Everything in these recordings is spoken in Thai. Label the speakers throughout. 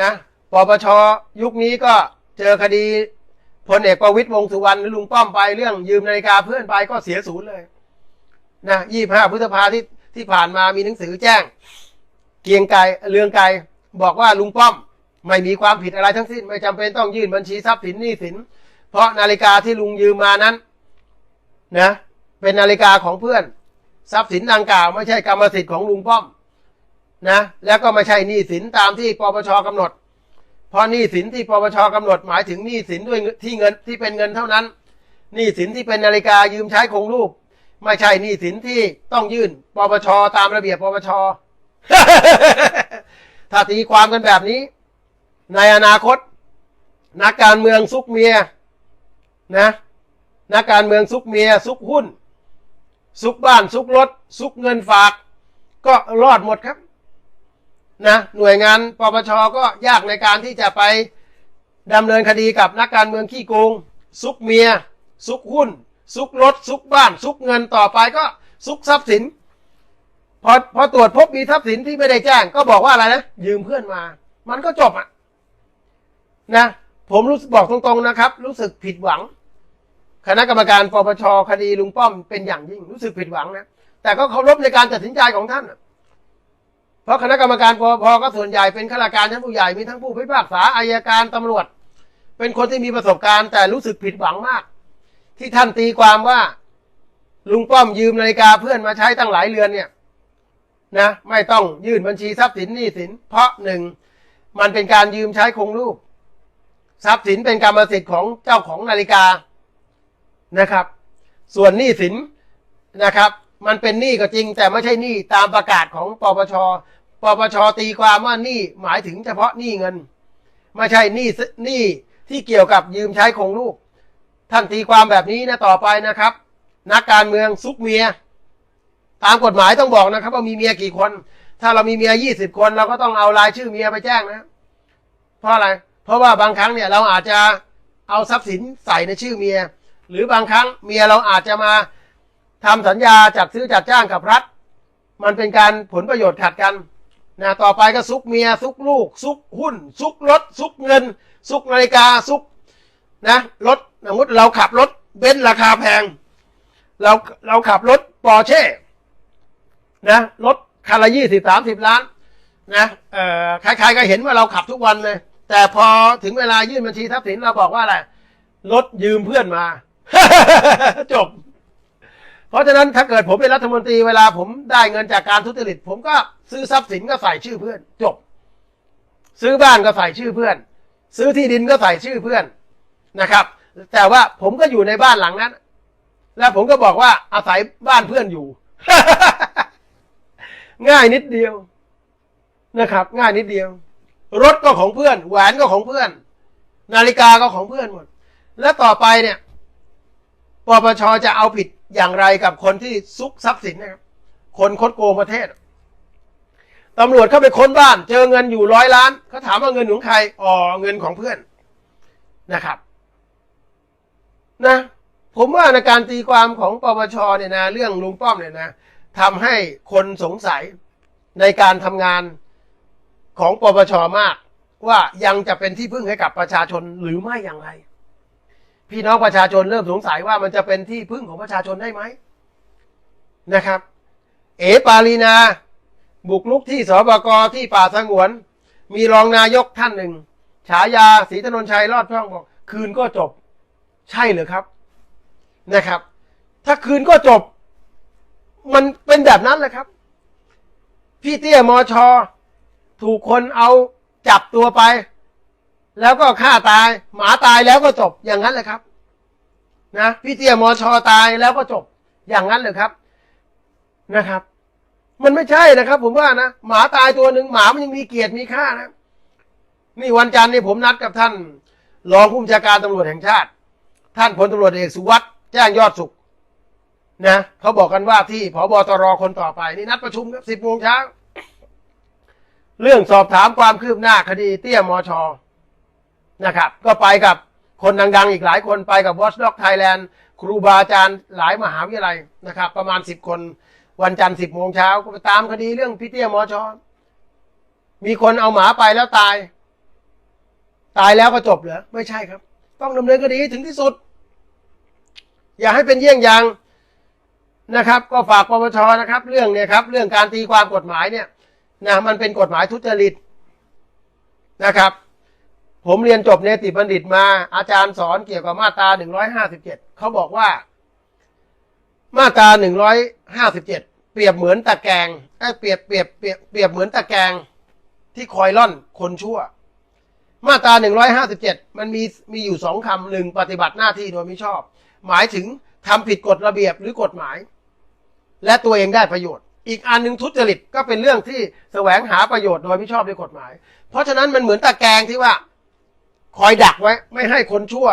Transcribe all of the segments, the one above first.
Speaker 1: นะปปชยุคนี้ก็เจอคดีพลเอกประวิตยวงสุวรรณหรือลุงป้อมไปเรื่องยืมนาฬิกาเพื่อนไปก็เสียศูนย์เลยนะยี่ห้าพฤษภาที่ที่ผ่านมามีหนังสือแจ้ง เกียงไกเรืองไกบอกว่าลุงป้อมไม่มีความผิดอะไรทั้งสิ้น ไม่จำเป็นต้องยื่นบัญชีทรัพย์สินหนี้สิน เพราะนาฬิกาที่ลุงยืมมานั้นนะเป็นนาฬิกาของเพื่อน ทรัพย์สินดังกล่าวไม่ใช่กรรมสิทธิ์ของลุงป้อม นะแล้วก็ไม่ใช่หนี้สินตามที่ปปชกำหนด เพราะหนี้สินที่ปปชกำหนดหมายถึงหนี้สินด้วยที่เงินที่เป็นเงินเท่านั้นหนี้สินที่เป็นนาฬิกายืมใช้คงรูป ไม่ใช่หนี้สินที่ต้องยื่นปปชตามระเบียบปปชถ้าตีความกันแบบนี้ ในอนาคต นักการเมืองซุกเมียนะนักการเมืองซุกเมีย ซุกหุ้น ซุกบ้าน ซุกรถ ซุกเงินฝาก ก็รอดหมดครับ นะหน่วยงานปปชก็ยากในการที่จะไปดำเนินคดีกับนักการเมืองขี้โกงซุกเมีย ซุกหุ้น ซุกรถ ซุกบ้าน ซุกเงินต่อไปก็ซุกทรัพย์สิน พอพอตรวจพบมีทรัพย์สินที่ไม่ได้แจ้ง ก็บอกว่าอะไรนะ ยืมเพื่อนมา มันก็จบอะนะ ผมรู้สึกบอกตรงๆนะครับ รู้สึกผิดหวัง คณะกรรมการปปชคดีลุงป้อมเป็นอย่างยิ่งรู้สึกผิดหวังนะแต่ก็เคารพในการตัดสินใจของท่านน่ะ เพราะคณะกรรมการปปก็ส่วนใหญ่เป็นข้าราชการชั้นผู้ใหญ่มีทั้งผู้พิพากษาอายการตำรวจ เป็นคนที่มีประสบการณ์ แต่รู้สึกผิดหวังมาก ที่ท่านตีความว่า ลุงป้อมยืมนาฬิกาเพื่อนมาใช้ตั้งหลายเรือนเนี่ยนะไม่ต้องยื่นบัญชีทรัพย์สินหนี้สิน เพราะหนึ่งมันเป็นการยืมใช้คงรูป ทรัพย์สินเป็นกรรมสิทธิ์ของเจ้าของนาฬิกานะครับ ส่วนหนี้สินนะครับ มันเป็นหนี้ก็จริง แต่ไม่ใช่หนี้ตามประกาศของปปช ปปชตีความว่านี้หมายถึงเฉพาะหนี้เงิน ไม่ใช่หนี้สหนี้ที่เกี่ยวกับยืมใช้คงรูปท่านตีความแบบนี้นะต่อไปนะครับ นักการเมืองซุกเมีย ตามกฎหมายต้องบอกนะครับ ว่ามีเมียกี่คน ถ้าเรามีเมียยี่สิบคน เราก็ต้องเอารายชื่อเมียไปแจ้งนะ เพราะอะไร เพราะว่าบางครั้งเนี่ยเราอาจจะเอาทรัพย์สินใส่ในชื่อเมีย หรือบางครั้งเมียเราอาจจะมาทำสัญญาจัดซื้อจัดจ้างกับรัฐ มันเป็นการผลประโยชน์ขัดกัน นะต่อไปก็ซุกเมียซุกลูก ซุกหุ้น ซุกรถ ซุกเงิน ซุกนาฬิกาซุกนะรถสมมติเราขับรถเบนซ์ราคาแพง เราเราขับรถปอร์เช่นะรถคันละยี่สิบสามสิบล้านนะเอ่อใครๆก็เห็นว่าเราขับทุกวันเลย แต่พอถึงเวลายื่นบัญชีทรัพย์สินเราบอกว่าอะไรรถยืมเพื่อนมา จบ เพราะฉะนั้นถ้าเกิดผมเป็นรัฐมนตรีเวลาผมได้เงินจากการทุจริต ผมก็ซื้อทรัพย์สินก็ใส่ชื่อเพื่อน จบ ซื้อบ้านก็ใส่ชื่อเพื่อน ซื้อที่ดินก็ใส่ชื่อเพื่อนนะครับ แต่ว่าผมก็อยู่ในบ้านหลังนั้น แล้วผมก็บอกว่าอาศัยบ้านเพื่อนอยู่ ง่ายนิดเดียวนะครับ ง่ายนิดเดียว รถก็ของเพื่อน แหวนก็ของเพื่อน นาฬิกาก็ของเพื่อนหมด แล้วต่อไปเนี่ยปปชจะเอาผิด อย่างไรกับคนที่ซุกทรัพย์สินนะครับ คนคดโกงประเทศตำรวจเข้าไปค้นบ้าน เจอเงินอยู่ร้อยล้านเขาถามว่าเงินของใครอ๋อเงินของเพื่อนนะครับ นะ ผมว่าในการตีความของปปชเนี่ยนะ เรื่องลุงป้อมเนี่ยนะทำให้คนสงสัยในการทำงานของปปชมาก ว่ายังจะเป็นที่พึ่งให้กับประชาชนหรือไม่อย่างไร พี่น้องประชาชนเริ่มสงสัยว่ามันจะเป็นที่พึ่งของประชาชนได้ไหมนะครับ เอปาลีนา บุกลุกที่สบกที่ป่าสงวน มีรองนายกท่านหนึ่ง ฉายาศรีถนนชัยรอดช่องบอก คืนก็จบ ใช่หรือครับนะครับ ถ้าคืนก็จบ มันเป็นแบบนั้นแหละครับ พี่เตี้ยมอชอ ถูกคนเอาจับตัวไป แล้วก็ฆ่าตาย หมาตายแล้วก็จบอย่างนั้นเลยครับ นะพี่เตี้ยมอชอตายแล้วก็จบอย่างนั้นเลยครับนะครับ มันไม่ใช่นะครับ ผมว่านะหมาตายตัวหนึ่งหมามันยังมีเกียรติมีค่านะนี่วันจันทร์นี่ผมนัดกับท่านรองผู้บัญชาการตำรวจแห่งชาติ ท่านพลตำรวจเอกสุวัสด์แจ้งยอดสุข นะเขาบอกกันว่าที่ผบตรคนต่อไปนี่นัดประชุมครับสิบโมงเช้าเรื่องสอบถามความคืบหน้าคดีเตี้ยมอชอ นะครับ ก็ไปกับคนดังๆ อีกหลายคนไปกับ Watchdog Thailand ครูบาอาจารย์หลายมหาวิทยาลัยนะครับ ประมาณสิบคนวันจันทร์สิบโมงเช้าก็ไปตามคดีเรื่องพี่เตี้ยมอชอมีคนเอาหมาไปแล้วตาย ตายแล้วก็จบเหรอไม่ใช่ครับ ต้องดำเนินคดีถึงที่สุด อย่าให้เป็นเยี่ยงอย่างนะครับ ก็ฝากปปชนะครับ เรื่องเนี่ยครับ เรื่องการตีความกฎหมายเนี่ยนะมันเป็นกฎหมายทุจริตนะครับ ผมเรียนจบเนติบัณฑิตมา อาจารย์สอนเกี่ยวกับมาตรา157เจ็ดเขาบอกว่า มาตรา157เจ็ดเปรียบเหมือนตะแกรงเอ้เปรียบเปรียบเปรียบเปรียบเหมือนตะแกรงที่คอยล่อนคนชั่ว มาตรา157มันมีมีอยู่สองคำหนึ่งปฏิบัติหน้าที่โดยไม่ชอบ หมายถึงทำผิดกฎระเบียบหรือกฎหมาย และตัวเองได้ประโยชน์ อีกอันหนึ่งทุจริตก็เป็นเรื่องที่แสวงหาประโยชน์โดยไม่ชอบด้วยกฎหมาย เพราะฉะนั้นมันเหมือนตะแกรงที่ว่า คอยดักไว้ ไม่ให้คนชั่ว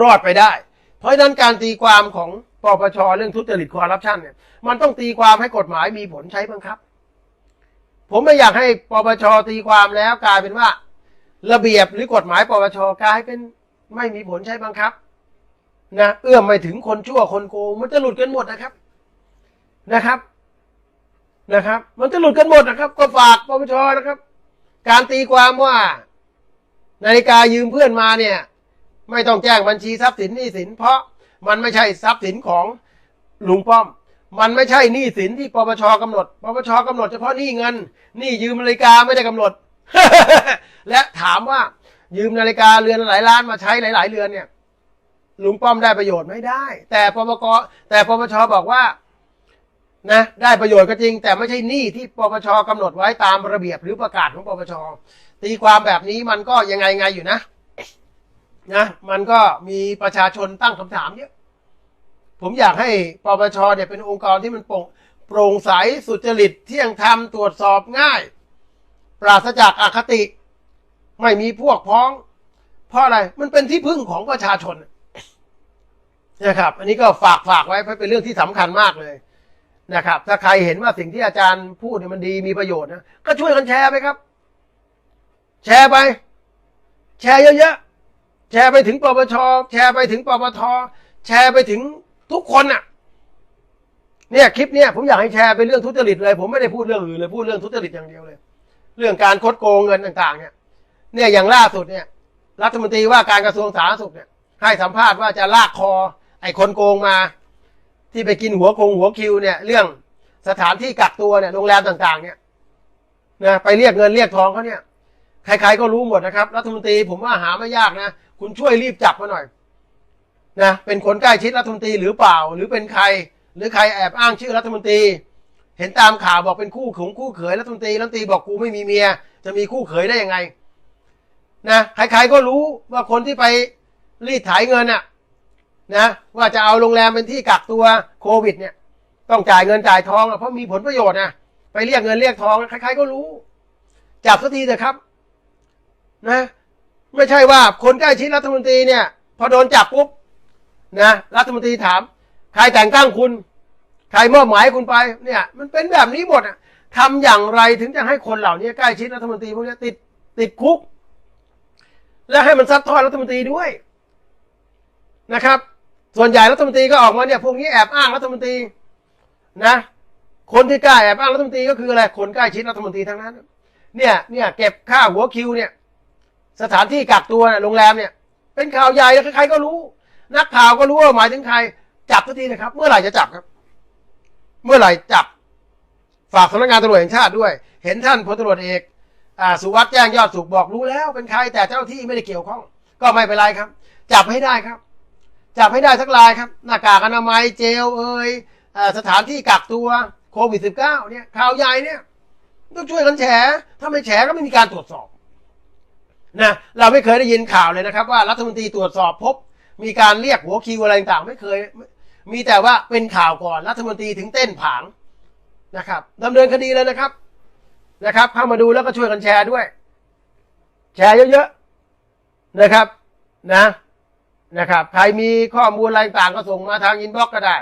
Speaker 1: รอดไปได้ เพราะฉะนั้นการตีความของปปชเรื่องทุจริตคอร์รัปชันเนี่ย มันต้องตีความให้กฎหมายมีผลใช้บังคับ ผมไม่อยากให้ปปชตีความแล้วกลายเป็นว่า ระเบียบหรือกฎหมายปปชกลายเป็นไม่มีผลใช้บังคับนะเอื้อมไม่ถึงคนชั่วคนโกงมันจะหลุดกันหมดนะครับนะครับนะครับ มันจะหลุดกันหมดนะครับ ก็ฝากปปชนะครับ การตีความว่า นาฬิกายืมเพื่อนมาเนี่ย ไม่ต้องแจ้งบัญชีทรัพย์สินหนี้สิน เพราะมันไม่ใช่ทรัพย์สินของลุงป้อม มันไม่ใช่หนี้สินที่ปปชกำหนดปปชกำหนดเฉพาะหนี้เงินหนี้ยืมนาฬิกาไม่ได้กำหนด และถามว่ายืมนาฬิกาเรือนหลายล้านมาใช้หลาย ๆ เรือนเนี่ยลุงป้อมได้ประโยชน์ไม่ได้ แต่ปปกแต่ปปชบอกว่า นะได้ประโยชน์ก็จริง แต่ไม่ใช่หนี้ที่ปปชกำหนดไว้ตามระเบียบหรือประกาศของปปชตีความแบบนี้มันก็ยังไงไงอยู่นะนะมันก็มีประชาชนตั้งคำถามเยอะผมอยากให้ปปชเนี่ยเป็นองค์กรที่มันโปร่งโปร่งใสสุจริตเที่ยงธรรมตรวจสอบง่าย ปราศจากอคติ ไม่มีพวกพ้อง เพราะอะไรมันเป็นที่พึ่งของประชาชนนะครับ อันนี้ก็ฝากฝากไว้เพราะเป็นเรื่องที่สำคัญมากเลย นะครับ ถ้าใครเห็นว่าสิ่งที่อาจารย์พูดเนี่ยมันดีมีประโยชน์นะก็ช่วยกันแชร์ไปครับ แชร์ไป แชร์เยอะๆแชร์ไปถึงปปชแชร์ไปถึงปปทแชร์ไปถึงทุกคนน่ะเนี่ยคลิปเนี่ยผมอยากให้แชร์เป็นเรื่องทุจริตเลย ผมไม่ได้พูดเรื่องอื่นเลยพูดเรื่องทุจริตอย่างเดียวเลย เรื่องการคดโกงเงินต่าง ๆ เนี่ย เนี่ยอย่างล่าสุดเนี่ย รัฐมนตรีว่าการกระทรวงสาธารณสุขเนี่ยให้สัมภาษณ์ว่าจะลากคอ ไอ้คนโกงมา ที่ไปกินหัวคงหัวคิวเนี่ย เรื่องสถานที่กักตัวเนี่ยโรงแรมต่างๆ เนี่ยนะไปเรียกเงินเรียกทองเขาเนี่ยใครๆก็รู้หมดนะครับ รัฐมนตรีผมว่าหาไม่ยากนะ คุณช่วยรีบจับมาหน่อยนะเป็นคนใกล้ชิดรัฐมนตรีหรือเปล่า หรือเป็นใคร หรือใครแอบอ้างชื่อรัฐมนตรี เห็นตามข่าวบอกเป็นคู่ของคู่เขยรัฐมนตรีรัฐมนตรีบอกกูไม่มีเมีย จะมีคู่เขยได้ยังไงนะใครๆก็รู้ว่าคนที่ไปรีดไถเงินอะ นะว่าจะเอาโรงแรมเป็นที่กักตัวโควิดเนี่ย ต้องจ่ายเงินจ่ายทองอะเพราะมีผลประโยชน์นะไปเรียกเงินเรียกทองใครๆก็รู้ จับสักทีเถอะครับ นะ ไม่ใช่ว่าคนใกล้ชิดรัฐมนตรีเนี่ย พอโดนจับปุ๊บนะรัฐมนตรีถาม ใครแต่งตั้งคุณ ใครมอบหมายคุณไป เนี่ย มันเป็นแบบนี้หมดอะทำอย่างไรถึงจะให้คนเหล่านี้ใกล้ชิดรัฐมนตรีพวกนี้ติดติดคุก และให้มันซัดทอดรัฐมนตรีด้วยนะครับ ส่วนใหญ่รัฐมนตรีก็ออกมาเนี่ยพวกนี้แอบอ้างรัฐมนตรีนะ คนที่กล้าแอบอ้างรัฐมนตรีก็คืออะไรคนใกล้ชิดรัฐมนตรีทั้งนั้น เนี่ยเนี่ยเก็บค่าหัวคิวเนี่ย สถานที่กักตัวเนี่ยโรงแรมเนี่ย เป็นข่าวใหญ่แล้วใครๆก็รู้ นักข่าวก็รู้ว่าหมายถึงใคร จับสักทีนะครับ เมื่อไหร่จะจับครับ เมื่อไหร่จับ ฝากสำนักงานตำรวจแห่งชาติด้วย เห็นท่านพลตำรวจเอกอสุวัสด์แจ้งยอดสุขบอกรู้แล้ว เป็นใครแต่เจ้าที่ไม่ได้เกี่ยวข้อง ก็ไม่เป็นไรครับ จับให้ได้ครับ จับให้ได้สักรายครับ หน้ากากอนามัยเจลเอ่ยอ่าสถานที่กักตัวโควิด -19 เนี่ยข่าวใหญ่เนี่ยต้องช่วยกันแฉถ้าไม่แฉก็ไม่มีการตรวจสอบนะเราไม่เคยได้ยินข่าวเลยนะครับ ว่ารัฐมนตรีตรวจสอบพบ มีการเรียกหัวคิวอะไรต่างไม่เคย มีแต่ว่าเป็นข่าวก่อนรัฐมนตรีถึงเต้นผางนะครับดำเนินคดีเลยนะครับนะครับ เข้ามาดูแล้วก็ช่วยกันแชร์ด้วย แชร์เยอะๆนะครับ นะ นะครับ ใครมีข้อมูลอะไรต่างก็ส่งมาทางอินบ็อกก็ได้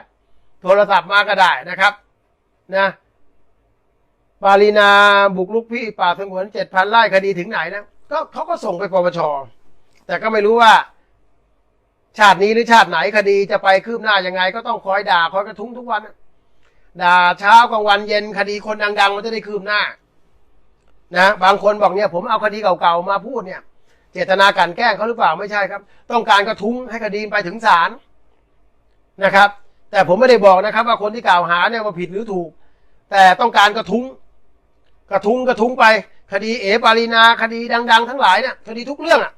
Speaker 1: โทรศัพท์มาก็ได้นะครับ นะปารีนาบุกลุกพี่ป่าสงวนเจ็ดพันไร่คดีถึงไหนนะก็เขาก็ส่งไปปปชแต่ก็ไม่รู้ว่า ชาตินี้หรือชาติไหนคดีจะไปคืบหน้ายังไง ก็ต้องคอยด่าคอยกระทุ้งทุกวันด่าเช้ากลางวันเย็นคดีคนดัง ๆ มันจะได้คืบหน้า นะบางคนบอกเนี่ย ผมเอาคดีเก่าๆมาพูดเนี่ย เจตนากลันแกล้งเขาหรือเปล่าไม่ใช่ครับ ต้องการกระทุ้งให้คดีไปถึงศาลนะครับ แต่ผมไม่ได้บอกนะครับ ว่าคนที่กล่าวหาเนี่ยว่าผิดหรือถูก แต่ต้องการกระทุ้ง กระทุ้งกระทุ้งไป คดีเอปารีนาคดีดัง ๆ ทั้งหลายเนี่ยคดีทุกเรื่องอะ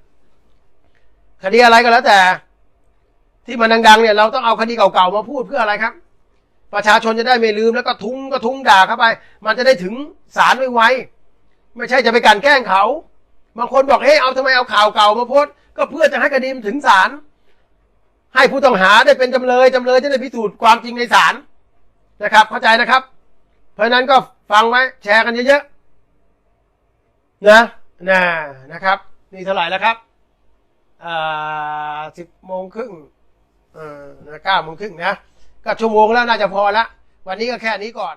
Speaker 1: คดีอะไรก็แล้วแต่ ที่มันดังๆเนี่ยเราต้องเอาคดีเก่าๆมาพูดเพื่ออะไรครับ ประชาชนจะได้ไม่ลืมแล้วก็ทุ้งก็ทุ้งด่าเข้าไป มันจะได้ถึงศาลไวๆไม่ใช่จะไปกลันแกล้งเขา บางคนบอกเฮ้ยเอาทำไมเอาข่าวเก่ามาโพสก็เพื่อจะให้คดีมันถึงศาลให้ผู้ต้องหาได้เป็นจำเลยจำเลยจะได้พิสูจน์ความจริงในศาลนะครับ เข้าใจนะครับ เพราะฉะนั้นก็ฟังไว้แชร์กันเยอะๆนะนะนะครับ นี่เท่าไหร่แล้วครับอ่าสิบโมงครึ่งเออเก้าโมงครึ่งนะก็ชั่วโมงแล้วน่าจะพอละวันนี้ก็แค่นี้ก่อน